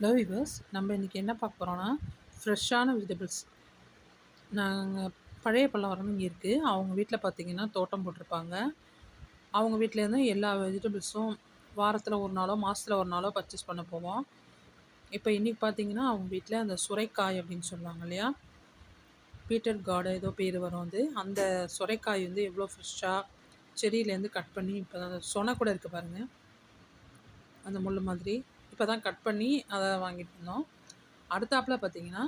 Hello viewers நம்ம இன்றைக்கி என்ன பார்க்க போகிறோன்னா ஃப்ரெஷ்ஷான வெஜிடபிள்ஸ் நாங்கள் பழைய பல்லவரம் இங்கே இருக்குது அவங்க வீட்டில் பார்த்தீங்கன்னா தோட்டம் போட்டிருப்பாங்க. அவங்க வீட்டிலேருந்து எல்லா வெஜிடபிள்ஸும் வாரத்தில் ஒரு நாளோ மாதத்தில் ஒரு நாளோ பர்ச்சேஸ் பண்ண போவோம். இப்போ இன்றைக்கி பார்த்தீங்கன்னா அவங்க வீட்டில் அந்த சுரைக்காய் அப்படின்னு சொல்லுவாங்க இல்லையா? பீட்டர் கார்டு ஏதோ பேர் வரும் வந்து அந்த சுரைக்காய் வந்து எவ்வளோ ஃப்ரெஷ்ஷாக செடியிலேருந்து கட் பண்ணி இப்போ அந்த சொனை கூட இருக்குது பாருங்கள் அந்த முள் மாதிரி. இப்போ தான் கட் பண்ணி அதை வாங்கிட்டு இருந்தோம். அடுத்தாப்பில் பார்த்தீங்கன்னா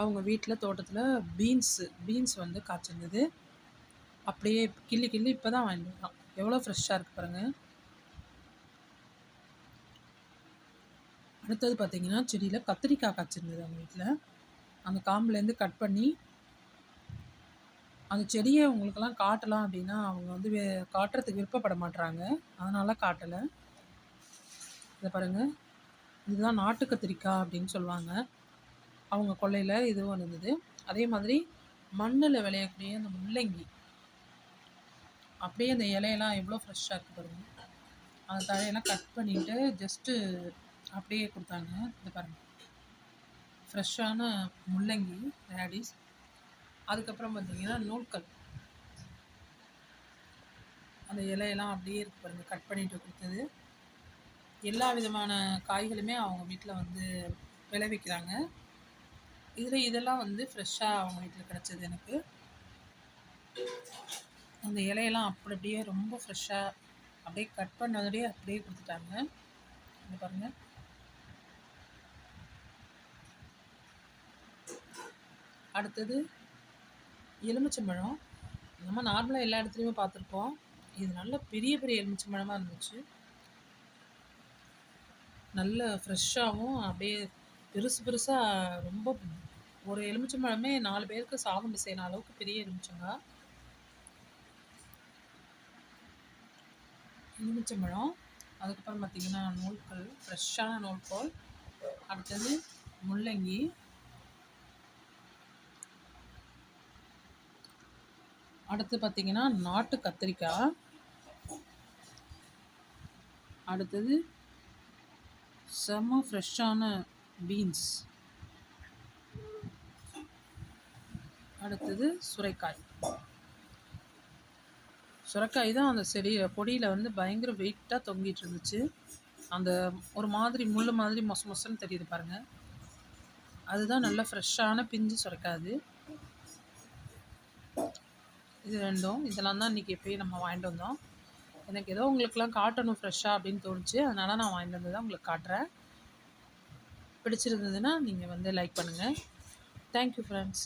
அவங்க வீட்டில் தோட்டத்தில் பீன்ஸு பீன்ஸ் வந்து காய்ச்சிருந்தது. அப்படியே கிள்ளி கிள்ளி இப்போ தான் வாங்கிட்டு வந்தோம். எவ்வளோ ஃப்ரெஷ்ஷாக இருக்குது பாருங்கள் அடுத்தது பார்த்தீங்கன்னா செடியில் கத்திரிக்காய் காய்ச்சிருந்தது அவங்க வீட்டில் அந்த காம்புலேருந்து கட் பண்ணி அந்த செடியை அவங்களுக்கெல்லாம் காட்டலாம் அப்படின்னா அவங்க வந்து காட்டுறதுக்கு விருப்பப்பட மாட்டுறாங்க அதனால் காட்டலை. இதை பாருங்கள் இதுதான் நாட்டு கத்திரிக்காய் அப்படின்னு சொல்லுவாங்க. அவங்க கொள்ளையில் இதுவும் இருந்தது. அதே மாதிரி மண்ணில் விளையக்கூடிய அந்த முள்ளங்கி. அப்படியே அந்த இலையெல்லாம் எவ்வளோ ஃப்ரெஷ்ஷாக இருக்குது பாருங்கள் அந்த தழையெல்லாம் கட் பண்ணிவிட்டு ஜஸ்ட்டு அப்படியே கொடுத்தாங்க. இது பாருங்கள் ஃப்ரெஷ்ஷான முள்ளங்கி ரேடிஸ் அதுக்கப்புறம் பார்த்தீங்கன்னா நூல்கல் அந்த இலையெல்லாம் அப்படியே இருக்கு பாருங்கள் கட் பண்ணிட்டு கொடுத்தது. எல்லா விதமான காய்களுமே அவங்க வீட்டில் வந்து விளைவிக்கிறாங்க. இதில் இதெல்லாம் வந்து ஃப்ரெஷ்ஷாக அவங்க வீட்டில் கிடச்சது எனக்கு. அந்த இலையெல்லாம் அப்படி அப்படியே ரொம்ப ஃப்ரெஷ்ஷாக அப்படியே கட் பண்ணதோடய அப்படியே கொடுத்துட்டாங்க. இங்கே பாருங்கள் அடுத்தது எலுமிச்சம்பழம். நம்ம நார்மலாக எல்லா இடத்துலையுமே பார்த்துருப்போம். இது நல்ல பெரிய பெரிய எலுமிச்சம்பழமாக இருந்துச்சு. நல்ல ஃப்ரெஷ்ஷாகவும் அப்படியே பெருசு பெருசாக ரொம்ப ஒரு எலுமிச்சம்பழமே நாலு பேருக்கு சாதம் செய்யணும் அளவுக்கு பெரிய எலுமிச்சங்க எலுமிச்சம்பழம் அதுக்கப்புறம் பார்த்திங்கன்னா நூல்கள் ஃப்ரெஷ்ஷான நூல்கோல். அடுத்தது முள்ளங்கி. அடுத்து பார்த்திங்கன்னா நாட்டு கத்திரிக்காய். அடுத்தது செம்ம ஃப்ரெஷ்ஷான பீன்ஸ். அடுத்தது சுரைக்காய். சுரைக்காய் தான் அந்த செடி கொடியில் வந்து பயங்கர வெயிட்டாக தொங்கிட்டு இருந்துச்சு. அந்த ஒரு மாதிரி முள் மாதிரி மொச மொசன்னு தெரியுது பாருங்கள் அதுதான் நல்ல ஃப்ரெஷ்ஷான பிஞ்சு சுரைக்காது இது ரெண்டும். இதெல்லாம் தான் இன்றைக்கி எப்பயும் நம்ம வாங்கிட்டு வந்தோம். எனக்கு ஏதோ உங்களுக்குலாம் காட்டணும் ஃப்ரெஷ்ஷாக அப்படின்னு தோணுச்சு. அதனால் நான் வாங்கிட்டு வந்து தான் உங்களுக்கு காட்டுறேன். பிடிச்சிருந்ததுன்னா நீங்கள் வந்து லைக் பண்ணுங்கள் தேங்க்யூ ஃப்ரெண்ட்ஸ்